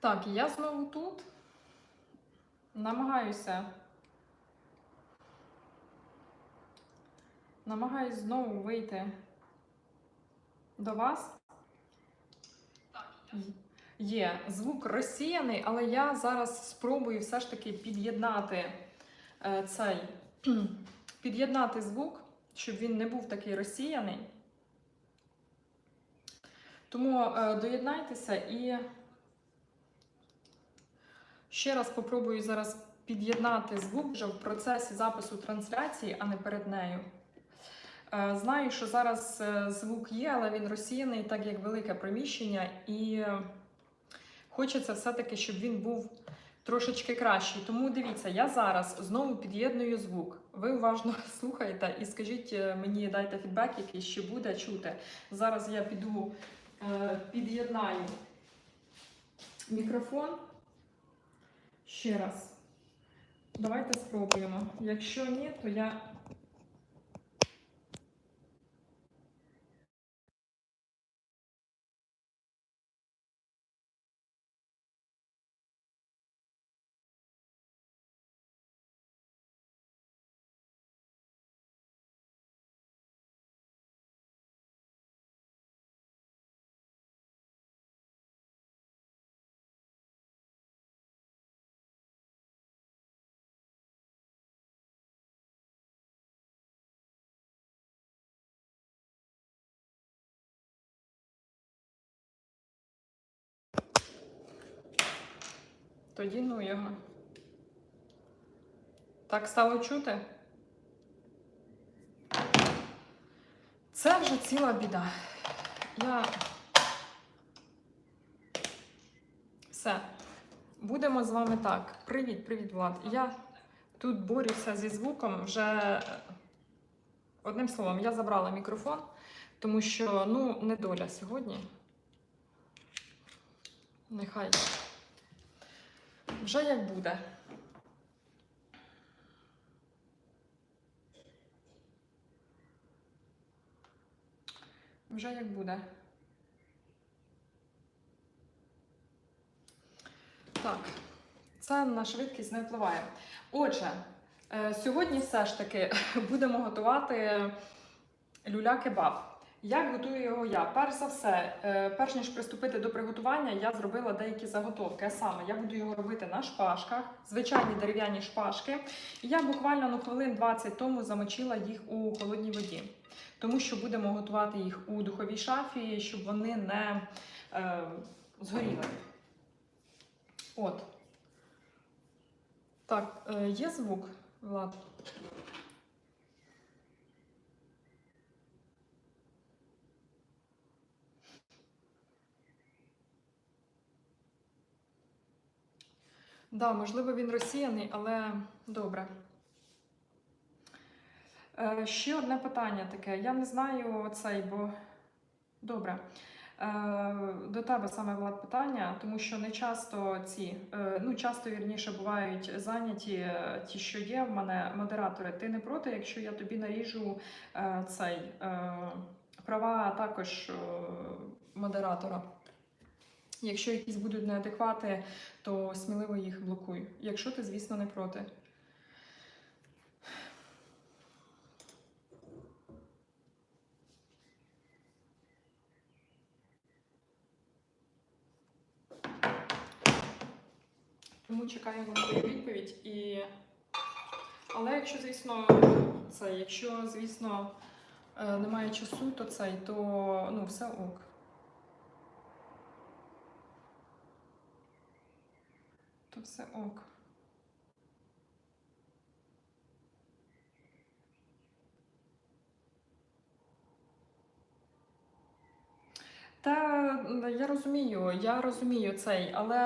Так, я знову тут намагаюся. Намагаюсь знову вийти до вас. Є звук розсіяний, але я зараз спробую все ж таки під'єднати е, цей під'єднати звук, щоб він не був такий розсіяний. Тому е, доєднайтеся і ще раз попробую зараз під'єднати звук вже в процесі запису трансляції, а не перед нею. Е, Знаю, що зараз е, звук є, але він розсіяний, так як велике приміщення, і е, хочеться все-таки, щоб він був трошечки кращий. Тому дивіться, я зараз знову під'єдную звук. Ви уважно слухаєте і скажіть мені, дайте фідбек, який ще буде чути. Зараз я піду під'єднаю мікрофон. Ще раз. Давайте спробуємо. Якщо ні, то я тоді ну його. Так стало чути? Це вже ціла біда. Я. Все. Будемо з вами так. Привіт, привіт, Влад. Я тут борюся зі звуком вже е, одним словом, я забрала мікрофон, тому що ну, не доля сьогодні. Нехай. Вже як буде. Вже як буде. Так, це на швидкість не впливає. Отже, е, сьогодні все ж таки будемо готувати люля-кебаб. Як готую його я? Перш за все, е, перш ніж приступити до приготування, я зробила деякі заготовки. А саме я буду його робити на шпажках, звичайні дерев'яні шпажки. І Я буквально ну, хвилин 20 тому замочила їх у холодній воді, тому що будемо готувати їх у духовій шафі, щоб вони не е, згоріли. От. Так, е, є звук, Влад? Да, можливо, він розсіяний, але добре. Е, ще одне питання таке. Я не знаю цей, бо добре. Е, до тебе саме Влад питання, тому що не часто ці, е, ну часто вірніше бувають зайняті е, ті, що є в мене модератори. Ти не проти, якщо я тобі наріжу е, цей е, права також е, модератора. Якщо якісь будуть неадеквати, то сміливо їх блокуй. Якщо ти, звісно, не проти. Тому чекаємо на відповідь. І... Але якщо, звісно, це, якщо, звісно, е, немає часу, то цей, то ну, все ок. То все ок. Та я розумію, я розумію цей, але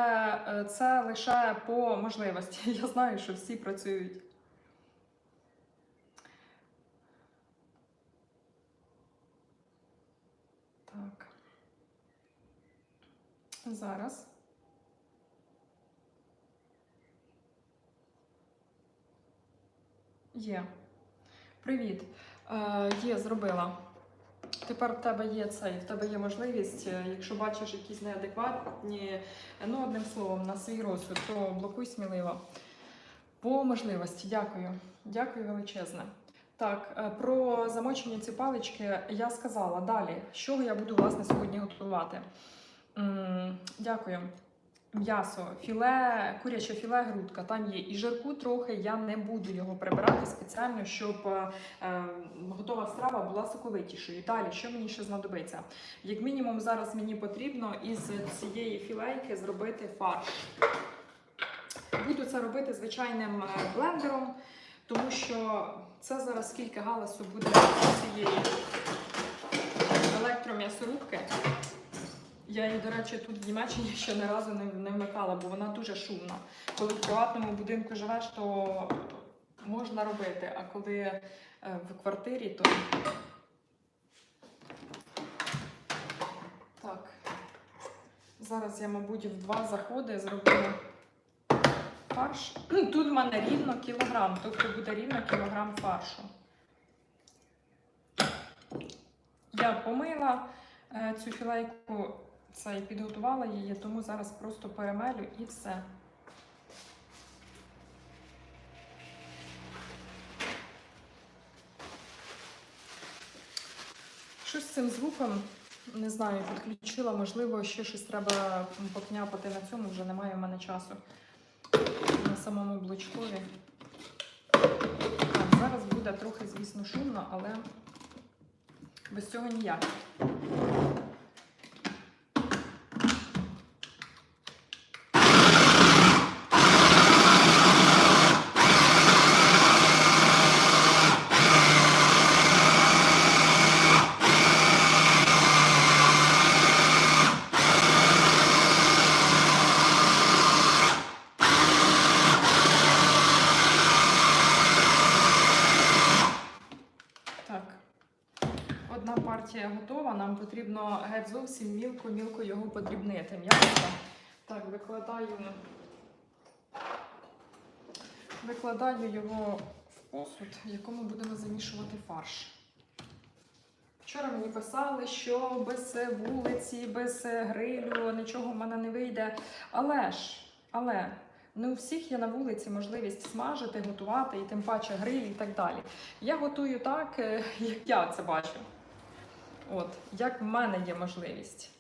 е, це лише по можливості. Я знаю, що всі працюють. Так. Зараз. Є. Привіт. Е, є, зробила. Тепер в тебе є цей, в тебе є можливість, е, якщо бачиш якісь неадекватні, ну одним словом, на свій розсуд, то блокуй сміливо. По можливості, дякую. Дякую величезне. Так, е, про замочені ці палички я сказала далі. З чого я буду власне сьогодні готувати? М, Дякую. М'ясо, філе, куряче філе, грудка. Там є і жирку трохи. Я не буду його прибирати спеціально, щоб е, готова страва була соковитішою. Далі, що мені ще знадобиться? Як мінімум, зараз мені потрібно із цієї філейки зробити фарш. Буду це робити звичайним е, блендером, тому що це зараз скільки галасу буде цієї електром'ясорубки. Я її, до речі, тут в Німеччині ще не разу не, не вмикала, бо вона дуже шумна. Коли в приватному будинку живеш, то можна робити, а коли е, в квартирі, то. Так. Зараз я, мабуть, в два заходи зроблю фарш. Ну, Тут в мене рівно кілограм, тобто буде рівно кілограм фаршу. Я помила е, цю філейку, це і підготувала її, тому зараз просто перемелю і все. Що з цим звуком? Не знаю, підключила, можливо, ще щось треба покняпати на цьому, вже немає в мене часу на самому блочкові. Так, зараз буде трохи, звісно, шумно, але без цього ніяк. Так. Одна партія готова. Нам потрібно геть зовсім мілко-мілко його подрібнити. М'ясо. Так, викладаю. Викладаю його в посуд, в якому будемо замішувати фарш. Вчора мені писали, що без вулиці, без грилю нічого в мене не вийде. Але ж, але не у всіх є на вулиці можливість смажити, готувати, і тим паче гриль і так далі. Я готую так, е, як я це бачу. От, як в мене є можливість.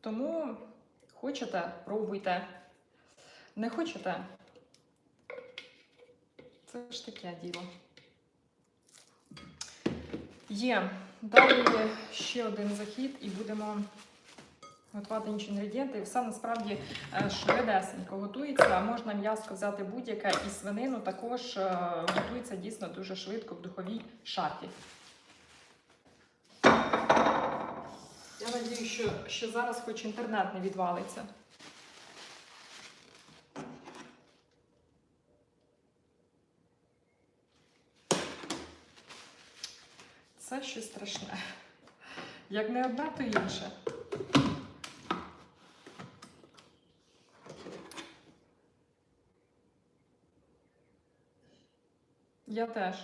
Тому хочете, пробуйте. Не хочете? Це ж таке діло. Є. Далі ще один захід і будемо готувати інші інгредієнти. Все насправді е, швидесенько готується. Можна м'яско взяти будь-яке і свинину також е, готується дійсно дуже швидко в духовій шафі. Я надію, що, що зараз хоч інтернет не відвалиться. Це щось страшне. Як не одне, то інше. Я теж.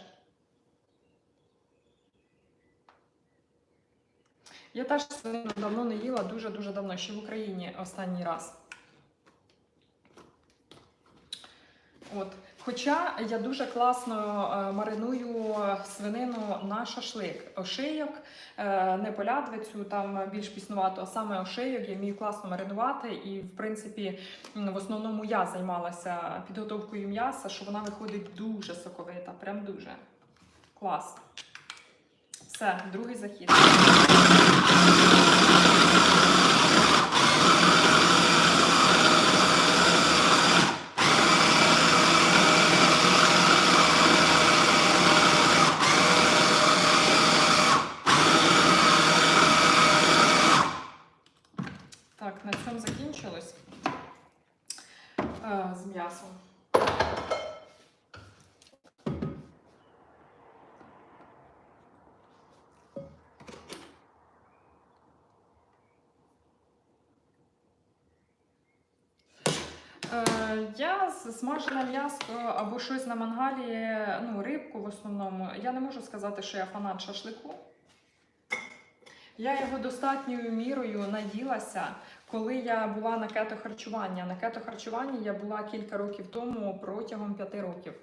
Я теж давно не їла, дуже-дуже давно, ще в Україні останній раз. От. Хоча я дуже класно е, мариную свинину на шашлик. Ошийок, е, не полядвицю, там більш піснувато, а саме ошийок я вмію класно маринувати. І, в принципі, в основному я займалася підготовкою м'яса, що вона виходить дуже соковита, прям дуже клас. Все, другий захід. Так, на цьому закінчилось е, з м'ясом. Е, я смажене м'ясо або щось на мангалі, ну, рибку в основному. Я не можу сказати, що я фанат шашлику. Я його достатньою мірою наїлася, коли я була на кето харчуванні. На кето харчуванні я була кілька років тому протягом п'яти років.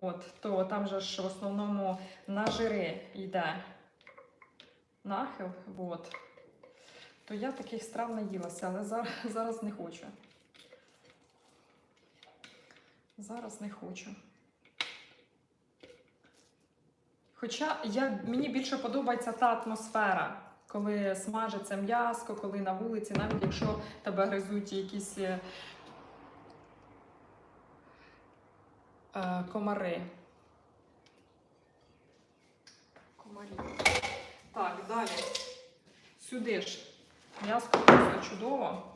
От, то там же ж в основному на жири йде нахил. От. То я таких страв наїлася, але зараз, зараз не хочу. Зараз не хочу. Хоча я, мені більше подобається та атмосфера, коли смажиться м'яско, коли на вулиці, навіть якщо тебе гризуть якісь е, е, комари. Комарі. Так, далі. Сюди ж. М'яско просто чудово.